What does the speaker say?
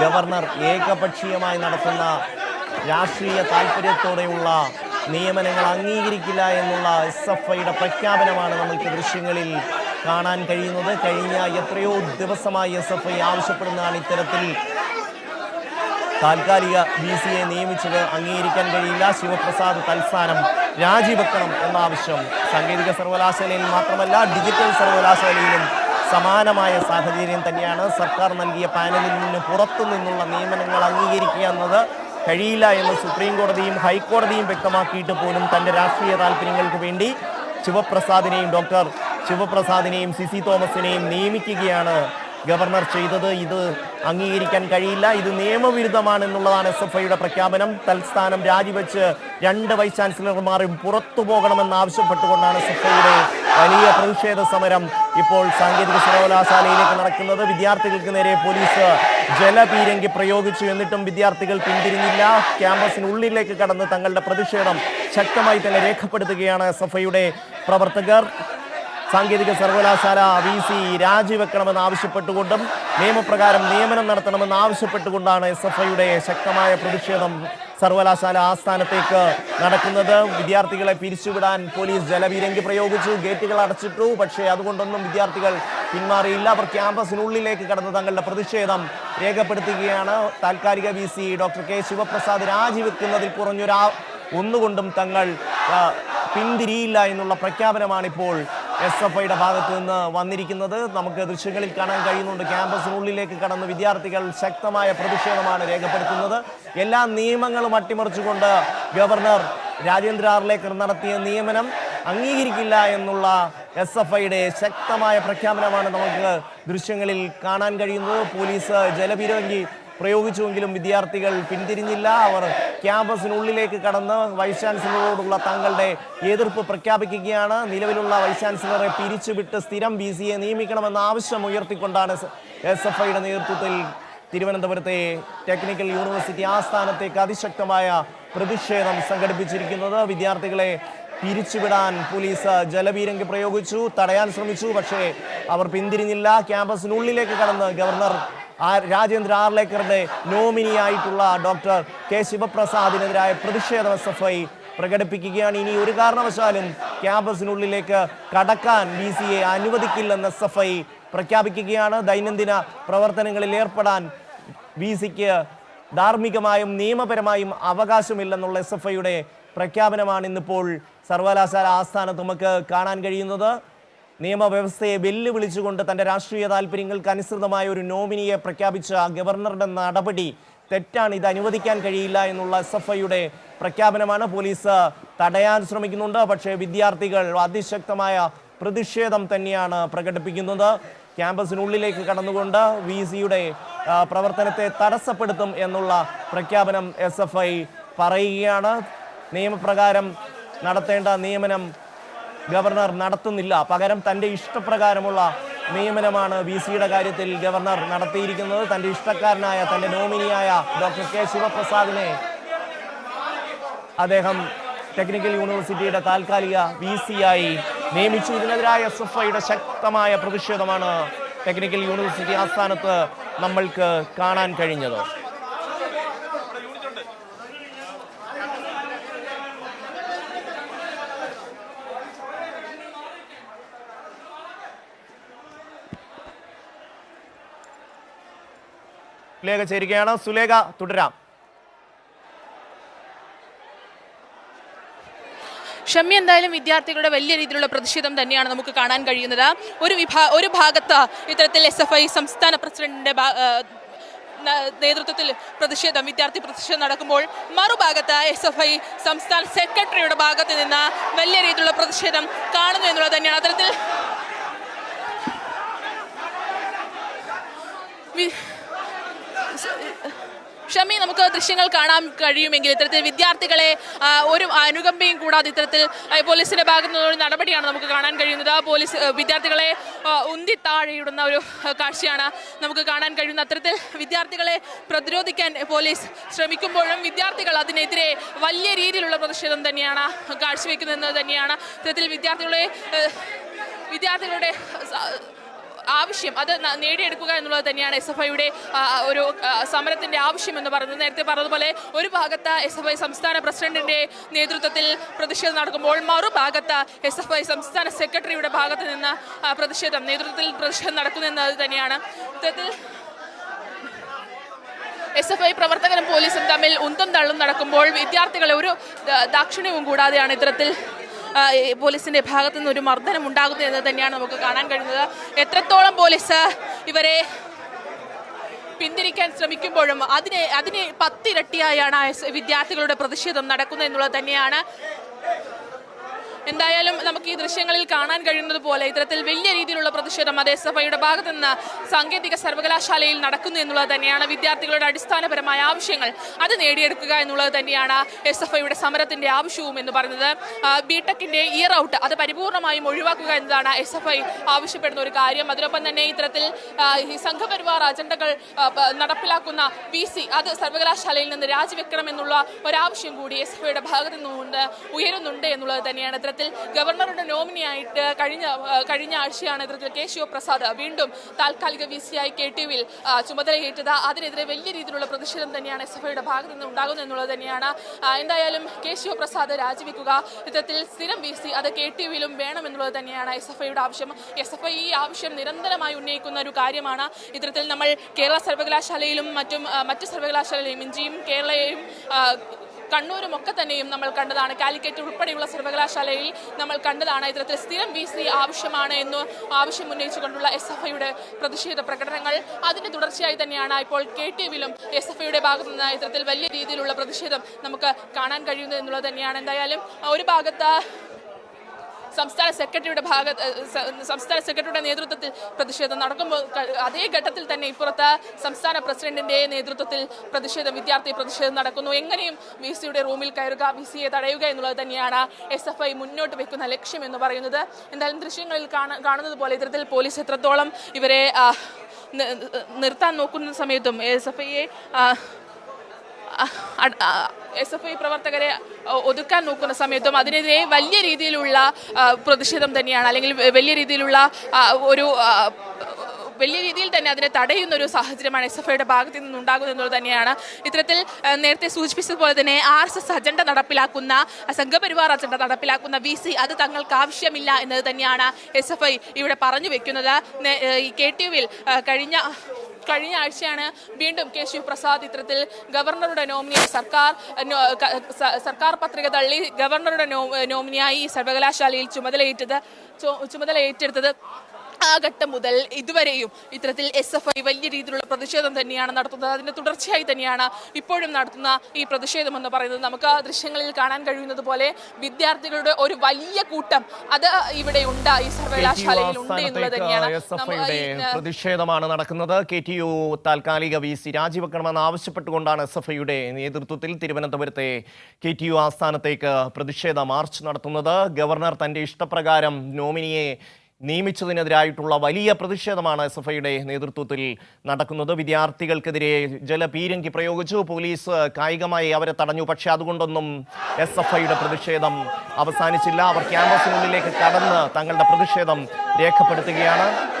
Governor ഏകപക്ഷീയമായി നടത്തുന്ന രാഷ്ട്രീയ താല്പര്യത്തോടെയുള്ള നിയമനങ്ങൾ അംഗീകരിക്കില്ല എന്നുള്ള എസ് എഫ് ഐയുടെ പ്രഖ്യാപനമാണ് നമ്മൾക്ക് ദൃശ്യങ്ങളിൽ കാണാൻ കഴിയുന്നത്. കഴിഞ്ഞ എത്രയോ ദിവസമായി എസ് എഫ് ഐ ആവശ്യപ്പെടുന്നതാണ് ഇത്തരത്തിൽ. താൽക്കാലിക ബി സി എ നിയമിച്ചത് അംഗീകരിക്കാൻ കഴിയില്ല. ശിവപ്രസാദ് തൽസ്ഥാനം രാജിവെക്കണം എന്ന ആവശ്യം സാങ്കേതിക സർവകലാശാലയിൽ മാത്രമല്ല ഡിജിറ്റൽ സർവകലാശാലയിലും സമാനമായ സാഹചര്യം തന്നെയാണ്. സർക്കാർ നൽകിയ പാനലിൽ നിന്ന് പുറത്തു നിന്നുള്ള നിയമനങ്ങൾ അംഗീകരിക്കുക എന്നത് കഴിയില്ല എന്ന് സുപ്രീം കോടതിയും ഹൈക്കോടതിയും വ്യക്തമാക്കിയിട്ട് പോലും തന്റെ രാഷ്ട്രീയ താല്പര്യങ്ങൾക്ക് വേണ്ടി ശിവപ്രസാദിനെയും ഡോക്ടർ ശിവപ്രസാദിനെയും സി സി തോമസിനെയും നിയമിക്കുകയാണ് ഗവർണർ ചെയ്തത് ഇത് അംഗീകരിക്കാൻ കഴിയില്ല. ഇത് നിയമവിരുദ്ധമാണെന്നുള്ളതാണ് എസ് എഫ് ഐയുടെ പ്രഖ്യാപനം. തൽസ്ഥാനം രാജിവെച്ച് രണ്ട് വൈസ് ചാൻസലർമാരും പുറത്തു പോകണമെന്ന് ആവശ്യപ്പെട്ടുകൊണ്ടാണ് എസ് എഫ് ഐയുടെ വലിയ പ്രതിഷേധ സമരം ഇപ്പോൾ സാങ്കേതിക സർവകലാശാലയിലേക്ക് നടക്കുന്നത്. വിദ്യാർത്ഥികൾക്ക് നേരെ പോലീസ് ജലപീരങ്കി പ്രയോഗിച്ചു എന്നിട്ടും വിദ്യാർത്ഥികൾ പിന്തിരിഞ്ഞില്ല. ക്യാമ്പസിനുള്ളിലേക്ക് കടന്ന് തങ്ങളുടെ പ്രതിഷേധം ശക്തമായി തന്നെ രേഖപ്പെടുത്തുകയാണ് എസ് എഫ് ഐയുടെ പ്രവർത്തകർ. സാങ്കേതിക സർവകലാശാല വി സി രാജിവെക്കണമെന്ന് ആവശ്യപ്പെട്ടുകൊണ്ടും നിയമപ്രകാരം നിയമനം നടത്തണമെന്ന് ആവശ്യപ്പെട്ടുകൊണ്ടാണ് എസ് എഫ് ഐയുടെ ശക്തമായ പ്രതിഷേധം സർവകലാശാല ആസ്ഥാനത്തേക്ക് നടക്കുന്നത്. വിദ്യാർത്ഥികളെ പിരിച്ചുവിടാൻ പോലീസ് ജലപീരങ്കി പ്രയോഗിച്ചു. ഗേറ്റുകൾ അടച്ചിട്ടു. പക്ഷേ അതുകൊണ്ടൊന്നും വിദ്യാർത്ഥികൾ പിന്മാറിയില്ല. അവർ ക്യാമ്പസിനുള്ളിലേക്ക് കടന്ന് തങ്ങളുടെ പ്രതിഷേധം രേഖപ്പെടുത്തുകയാണ്. താൽക്കാലിക V C doctor K Sivaprasad രാജിവെക്കുന്നതിൽ കുറഞ്ഞൊരാ ഒന്നുകൊണ്ടും തങ്ങൾ പിന്തിരിയില്ല എന്നുള്ള പ്രഖ്യാപനമാണ് ഇപ്പോൾ എസ് എഫ് ഐയുടെ ഭാഗത്ത് നിന്ന് വന്നിരിക്കുന്നത് നമുക്ക് ദൃശ്യങ്ങളിൽ കാണാൻ കഴിയുന്നുണ്ട്. ക്യാമ്പസിനുള്ളിലേക്ക് കടന്ന് വിദ്യാർത്ഥികൾ ശക്തമായ പ്രതിഷേധമാണ് രേഖപ്പെടുത്തുന്നത്. എല്ലാ നിയമങ്ങളും അട്ടിമറിച്ചുകൊണ്ട് ഗവർണർ രാജേന്ദ്ര ആർലേക്കർ നടത്തിയ നിയമനം അംഗീകരിക്കില്ല എന്നുള്ള എസ് എഫ് ഐയുടെ ശക്തമായ പ്രഖ്യാപനമാണ് നമുക്ക് ദൃശ്യങ്ങളിൽ കാണാൻ കഴിയുന്നത്. പോലീസ് ജലപീരങ്കി പ്രയോഗിച്ചുവെങ്കിലും വിദ്യാർത്ഥികൾ പിന്തിരിഞ്ഞില്ല. അവർ ക്യാമ്പസിനുള്ളിലേക്ക് കടന്ന് വൈസ് ചാൻസലറോടുള്ള തങ്ങളുടെ എതിർപ്പ് പ്രഖ്യാപിക്കുകയാണ്. നിലവിലുള്ള വൈസ് ചാൻസലറെ പിരിച്ചുവിട്ട് സ്ഥിരം ബി സി എ നിയമിക്കണമെന്ന ആവശ്യം ഉയർത്തിക്കൊണ്ടാണ് എസ് എഫ് ഐയുടെ നേതൃത്വത്തിൽ തിരുവനന്തപുരത്തെ ടെക്നിക്കൽ യൂണിവേഴ്സിറ്റി ആസ്ഥാനത്തേക്ക് അതിശക്തമായ പ്രതിഷേധം സംഘടിപ്പിച്ചിരിക്കുന്നത്. വിദ്യാർത്ഥികളെ പിരിച്ചുവിടാൻ പോലീസ് ജലപീരങ്കി പ്രയോഗിച്ചു തടയാൻ ശ്രമിച്ചു. പക്ഷേ അവർ പിന്തിരിഞ്ഞില്ല. ക്യാമ്പസിനുള്ളിലേക്ക് കടന്ന് ഗവർണർ ആ- രാജേന്ദ്ര ആർലേക്കറുടെ നോമിനിയായിട്ടുള്ള ഡോക്ടർ കെ ശിവപ്രസാദിനെതിരായ പ്രതിഷേധം എസ് എഫ് ഐ പ്രകടിപ്പിക്കുകയാണ്. ഇനി ഒരു കാരണവശാലും ക്യാമ്പസിനുള്ളിലേക്ക് കടക്കാൻ ബി സി എ അനുവദിക്കില്ലെന്ന് എസ് എഫ് ഐ പ്രഖ്യാപിക്കുകയാണ്. ദൈനംദിന പ്രവർത്തനങ്ങളിൽ ഏർപ്പെടാൻ ബി സിക്ക് ധാർമ്മികമായും നിയമപരമായും അവകാശമില്ലെന്നുള്ള എസ് എഫ് ഐയുടെ പ്രഖ്യാപനമാണ് ഇന്നിപ്പോൾ സർവകലാശാല ആസ്ഥാനത്ത് നമുക്ക് കാണാൻ കഴിയുന്നത്. നിയമവ്യവസ്ഥയെ വെല്ലുവിളിച്ചുകൊണ്ട് തന്റെ രാഷ്ട്രീയ താല്പര്യങ്ങൾക്ക് അനുസൃതമായ ഒരു നോമിനിയെ പ്രഖ്യാപിച്ച ഗവർണറുടെ നടപടി തെറ്റാണ്. ഇത് അനുവദിക്കാൻ കഴിയില്ല എന്നുള്ള എസ് എഫ് ഐയുടെ പ്രഖ്യാപനമാണ് പോലീസ് തടയാൻ ശ്രമിക്കുന്നുണ്ട്. പക്ഷേ വിദ്യാർത്ഥികൾ അതിശക്തമായ പ്രതിഷേധം തന്നെയാണ് പ്രകടിപ്പിക്കുന്നത്. ക്യാമ്പസിനുള്ളിലേക്ക് കടന്നുകൊണ്ട് വി സിയുടെ പ്രവർത്തനത്തെ തടസ്സപ്പെടുത്തും എന്നുള്ള പ്രഖ്യാപനം എസ് എഫ് ഐ പറയുകയാണ്. നിയമപ്രകാരം നടത്തേണ്ട നിയമനം ഗവർണർ നടത്തുന്നില്ല. പകരം തന്റെ ഇഷ്ടപ്രകാരമുള്ള നിയമനമാണ് വി സിയുടെ കാര്യത്തിൽ ഗവർണർ നടത്തിയിരിക്കുന്നത്. തന്റെ ഇഷ്ടക്കാരനായ തന്റെ നോമിനിയായ ഡോക്ടർ കെ ശിവപ്രസാദിനെ അദ്ദേഹം ടെക്നിക്കൽ യൂണിവേഴ്സിറ്റിയുടെ താൽക്കാലിക വി സിയായി നിയമിച്ചു. ഇതിനെതിരായ ഐയുടെ ശക്തമായ പ്രതിഷേധമാണ് ടെക്നിക്കൽ യൂണിവേഴ്സിറ്റി ആസ്ഥാനത്ത് നമ്മൾക്ക് കാണാൻ കഴിഞ്ഞത്. സുലേഖ ചേരുകയാണ്. സുലേഖ തുടരാം. ഷമ്മി എന്തായാലും വിദ്യാർത്ഥികളുടെ വലിയ രീതിയിലുള്ള പ്രതിഷേധം തന്നെയാണ് നമുക്ക് കാണാൻ കഴിയുന്നത്. ഒരു വിഭാ ഒരു ഭാഗത്ത് ഇത്തരത്തിൽ എസ് എഫ് ഐ സംസ്ഥാന പ്രസിഡന്റിന്റെ നേതൃത്വത്തിൽ പ്രതിഷേധം വിദ്യാർത്ഥി പ്രതിഷേധം നടക്കുമ്പോൾ മറുഭാഗത്ത് എസ് എഫ് ഐ സംസ്ഥാന സെക്രട്ടറിയുടെ ഭാഗത്ത് നിന്ന് വലിയ രീതിയിലുള്ള പ്രതിഷേധം കാണുന്നു എന്നുള്ളത് തന്നെയാണ്. അത്തരത്തിൽ ഷമി നമുക്ക് ദൃശ്യങ്ങൾ കാണാൻ കഴിയുമെങ്കിൽ ഇത്തരത്തിൽ വിദ്യാർത്ഥികളെ ഒരു അനുകമ്പയും കൂടാതെ ഇത്തരത്തിൽ പോലീസിന്റെ ഭാഗത്തു നിന്നുള്ള നടപടിയാണ് നമുക്ക് കാണാൻ കഴിയുന്നത്. പോലീസ് വിദ്യാർത്ഥികളെ ഉന്തി താഴെയിടുന്ന ഒരു കാഴ്ചയാണ് നമുക്ക് കാണാൻ കഴിയുന്നത്. അത്തരത്തിൽ വിദ്യാർത്ഥികളെ പ്രതിരോധിക്കാൻ പോലീസ് ശ്രമിക്കുമ്പോഴും വിദ്യാർത്ഥികൾ അതിനെതിരെ വലിയ രീതിയിലുള്ള പ്രതിഷേധം തന്നെയാണ് കാഴ്ചവെക്കുന്നത് തന്നെയാണ്. ഇത്തരത്തിൽ വിദ്യാർത്ഥികളെ വിദ്യാർത്ഥികളുടെ ആവശ്യം അത് നേടിയെടുക്കുക എന്നുള്ളത് തന്നെയാണ് എസ് എഫ് ഐയുടെ ഒരു സമരത്തിന്റെ ആവശ്യം എന്ന് പറയുന്നത്. നേരത്തെ പറഞ്ഞതുപോലെ ഒരു ഭാഗത്ത് എസ് എഫ് ഐ സംസ്ഥാന പ്രസിഡന്റിന്റെ നേതൃത്വത്തിൽ പ്രതിഷേധം നടക്കുമ്പോൾ മറുഭാഗത്ത് എസ് എഫ് ഐ സംസ്ഥാന സെക്രട്ടറിയുടെ ഭാഗത്ത് നിന്ന് പ്രതിഷേധം നേതൃത്വത്തിൽ പ്രതിഷേധം നടക്കുന്നത് തന്നെയാണ്. ഇത്തരത്തിൽ എസ് എഫ് ഐ പ്രവർത്തകരും പോലീസും തമ്മിൽ ഉന്തും തള്ളും നടക്കുമ്പോൾ വിദ്യാർത്ഥികളെ ഒരു ദാക്ഷിണ്യവും കൂടാതെയാണ് ഇത്തരത്തിൽ പോലീസിന്റെ ഭാഗത്തു നിന്ന് ഒരു മർദ്ദനം ഉണ്ടാകുന്നത് എന്ന് തന്നെയാണ് നമുക്ക് കാണാൻ കഴിയുന്നത്. എത്രത്തോളം പോലീസ് ഇവരെ പിന്തിരിക്കാൻ ശ്രമിക്കുമ്പോഴും അതിനെ അതിനെ പത്തിരട്ടിയായാണ് വിദ്യാർത്ഥികളുടെ പ്രതിഷേധം നടക്കുന്നത് എന്നുള്ളത് തന്നെയാണ്. എന്തായാലും നമുക്ക് ഈ ദൃശ്യങ്ങളിൽ കാണാൻ കഴിയുന്നത് പോലെ ഇത്തരത്തിൽ വലിയ രീതിയിലുള്ള പ്രതിഷേധം അതേസഭയുടെ ഭാഗത്തു നിന്ന് സാങ്കേതിക സർവകലാശാലയിൽ നടക്കുന്നു എന്നുള്ളത് തന്നെയാണ് വിദ്യാർത്ഥികളുടെ അടിസ്ഥാനപരമായ ആവശ്യങ്ങൾ. അത് നേടിയെടുക്കുക എന്നുള്ളത് തന്നെയാണ് എസ് എഫ് ഐയുടെ സമരത്തിന്റെ ആവശ്യവും എന്ന് പറയുന്നത്. ബിടെക്കിന്റെ ഇയർ ഔട്ട് അത് പരിപൂർണമായും ഒഴിവാക്കുക എന്നതാണ് എസ് എഫ് ഐ ആവശ്യപ്പെടുന്ന ഒരു കാര്യം. അതിനൊപ്പം തന്നെ ഇത്തരത്തിൽ സംഘപരിവാർ അജണ്ടകൾ നടപ്പിലാക്കുന്ന വി സി അത് സർവകലാശാലയിൽ നിന്ന് രാജിവെക്കണം എന്നുള്ള ഒരാവശ്യം കൂടി എസ് എഫ് ഐയുടെ ഭാഗത്തു നിന്നുകൊണ്ട് ഉയരുന്നുണ്ട് എന്നുള്ളത് തന്നെയാണ് ഇത്തരത്തിൽ ഗവർണറുടെ നോമിനിയായിട്ട് കഴിഞ്ഞ കഴിഞ്ഞ ആഴ്ചയാണ് ഇത്തരത്തിൽ കെ ശിവപ്രസാദ് വീണ്ടും താൽക്കാലിക വി സി ആയി കെ ടി യുവിൽ ചുമതലയേറ്റത്. അതിനെതിരെ വലിയ രീതിയിലുള്ള പ്രതിഷേധം തന്നെയാണ് എസ് എഫ് ഐയുടെ ഭാഗത്ത് നിന്ന് ഉണ്ടാകുന്നത് എന്നുള്ളത് തന്നെയാണ്. എന്തായാലും കെ ശിവപ്രസാദ് രാജിവെക്കുക. ഇത്തരത്തിൽ സ്ഥിരം വി സി അത് കെ ടി യുവിലും വേണം എന്നുള്ളത് തന്നെയാണ് എസ് എഫ് ഐയുടെ ആവശ്യം. എസ് എഫ് ഐ ഈ ആവശ്യം നിരന്തരമായി ഉന്നയിക്കുന്ന ഒരു കാര്യമാണ്. ഇത്തരത്തിൽ നമ്മൾ കേരള സർവകലാശാലയിലും മറ്റും മറ്റ് സർവകലാശാലയിലും ഇഞ്ചിയും കേരളയെയും കണ്ണൂരും ഒക്കെ തന്നെയും നമ്മൾ കണ്ടതാണ്. കാലിക്കറ്റ് ഉൾപ്പെടെയുള്ള സർവകലാശാലയിൽ നമ്മൾ കണ്ടതാണ് ഇത്തരത്തിൽ സ്ഥിരം വി സി ആവശ്യമാണ് എന്ന് ആവശ്യം ഉന്നയിച്ചുകൊണ്ടുള്ള എസ് എഫ് ഐയുടെ പ്രതിഷേധ പ്രകടനങ്ങൾ. അതിന്റെ തുടർച്ചയായി തന്നെയാണ് ഇപ്പോൾ കെ ടി വിയിലും എസ് എഫ് ഐയുടെ ഭാഗത്തു നിന്ന് ഇത്തരത്തിൽ വലിയ രീതിയിലുള്ള പ്രതിഷേധം നമുക്ക് കാണാൻ കഴിയുന്നത് എന്നുള്ളത് തന്നെയാണ്. എന്തായാലും ഒരു ഭാഗത്ത് സംസ്ഥാന സെക്രട്ടറിയുടെ ഭാഗത്ത് സംസ്ഥാന സെക്രട്ടറിയുടെ നേതൃത്വത്തിൽ പ്രതിഷേധം നടക്കുമ്പോൾ അതേ ഘട്ടത്തിൽ തന്നെ ഇപ്പുറത്ത് സംസ്ഥാന പ്രസിഡന്റിന്റെ നേതൃത്വത്തിൽ പ്രതിഷേധം വിദ്യാർത്ഥി പ്രതിഷേധം നടക്കുന്നു. എങ്ങനെയും വി സിയുടെ റൂമിൽ കയറുക വി സിയെ തടയുക എന്നുള്ളത് തന്നെയാണ് എസ് എഫ് ഐ മുന്നോട്ട് വെക്കുന്ന ലക്ഷ്യം എന്ന് പറയുന്നത്. എന്തായാലും ദൃശ്യങ്ങളിൽ കാണ- കാണുന്നത് പോലെ ഇത്തരത്തിൽ പോലീസ് എത്രത്തോളം ഇവരെ നിർത്താൻ നോക്കുന്ന സമയത്തും എസ് എഫ് ഐയെ എസ് എഫ് ഐ പ്രവർത്തകരെ ഒതുക്കാൻ നോക്കുന്ന സമയത്തും അതിനെതിരെ വലിയ രീതിയിലുള്ള പ്രതിഷേധം തന്നെയാണ്. അല്ലെങ്കിൽ വലിയ രീതിയിലുള്ള ഒരു വലിയ രീതിയിൽ തന്നെ അതിനെ തടയുന്ന ഒരു സാഹചര്യമാണ് എസ് എഫ് ഐയുടെ ഭാഗത്തു നിന്നുണ്ടാകുന്നത് തന്നെയാണ്. ഇത്തരത്തിൽ നേരത്തെ സൂചിപ്പിച്ചതുപോലെ തന്നെ ആർ എസ് എസ് അജണ്ട നടപ്പിലാക്കുന്ന സംഘപരിവാർ അജണ്ട നടപ്പിലാക്കുന്ന വി സി അത് തങ്ങൾക്ക് ആവശ്യമില്ല എന്നത് തന്നെയാണ് എസ് എഫ് ഐ ഇവിടെ പറഞ്ഞു വെക്കുന്നത്. കെ ടി യുവിൽ കഴിഞ്ഞ കഴിഞ്ഞ ആഴ്ചയാണ് വീണ്ടും കെ ശിവപ്രസാദ് ഇത്തരത്തിൽ ഗവർണറുടെ നോമിനിയായി സർക്കാർ സർക്കാർ പത്രിക തള്ളി ഗവർണറുടെ നോമിനിയായി സർവകലാശാലയിൽ ചുമതലയേറ്റത് ചുമതല ഏറ്റെടുത്തത് ആ ഘട്ടം മുതൽ ഇതുവരെയും ഇത്തരത്തിൽ എസ് എഫ് ഐ വലിയ രീതിയിലുള്ള പ്രതിഷേധം തന്നെയാണ് നടത്തുന്നത്. അതിന്റെ തുടർച്ചയായി തന്നെയാണ് ഇപ്പോഴും നടത്തുന്ന ഈ പ്രതിഷേധം എന്ന് പറയുന്നത്. നമുക്ക് ദൃശ്യങ്ങളിൽ കാണാൻ കഴിയുന്നത് പോലെ വിദ്യാർത്ഥികളുടെ ഒരു വലിയ കൂട്ടം അത് ഇവിടെ ഉണ്ട്. ഈ സർവകലാശാലയിൽ ഉണ്ട് എന്നുള്ളത് തന്നെയാണ് പ്രതിഷേധമാണ് നടക്കുന്നത്. കെ ടി യു താൽക്കാലിക വി സി രാജിവെക്കണമെന്ന് ആവശ്യപ്പെട്ടുകൊണ്ടാണ് എസ് എഫ് ഐയുടെ നേതൃത്വത്തിൽ തിരുവനന്തപുരത്തെ കെ ടി യു ആസ്ഥാനത്തേക്ക് പ്രതിഷേധ മാർച്ച് നടത്തുന്നത്. ഗവർണർ തന്റെ ഇഷ്ടപ്രകാരം നോമിനിയെ നിയമിച്ചതിനെതിരായിട്ടുള്ള വലിയ പ്രതിഷേധമാണ് എസ് എഫ് ഐയുടെ നേതൃത്വത്തിൽ നടക്കുന്നത്. വിദ്യാർത്ഥികൾക്കെതിരെ ജലപീരങ്കി പ്രയോഗിച്ചു. പോലീസ് കായികമായി അവരെ തടഞ്ഞു. പക്ഷേ അതുകൊണ്ടൊന്നും എസ് എഫ് ഐയുടെ പ്രതിഷേധം അവസാനിച്ചില്ല. അവർ ക്യാമ്പസിനുള്ളിലേക്ക് കടന്ന് തങ്ങളുടെ പ്രതിഷേധം രേഖപ്പെടുത്തുകയാണ്.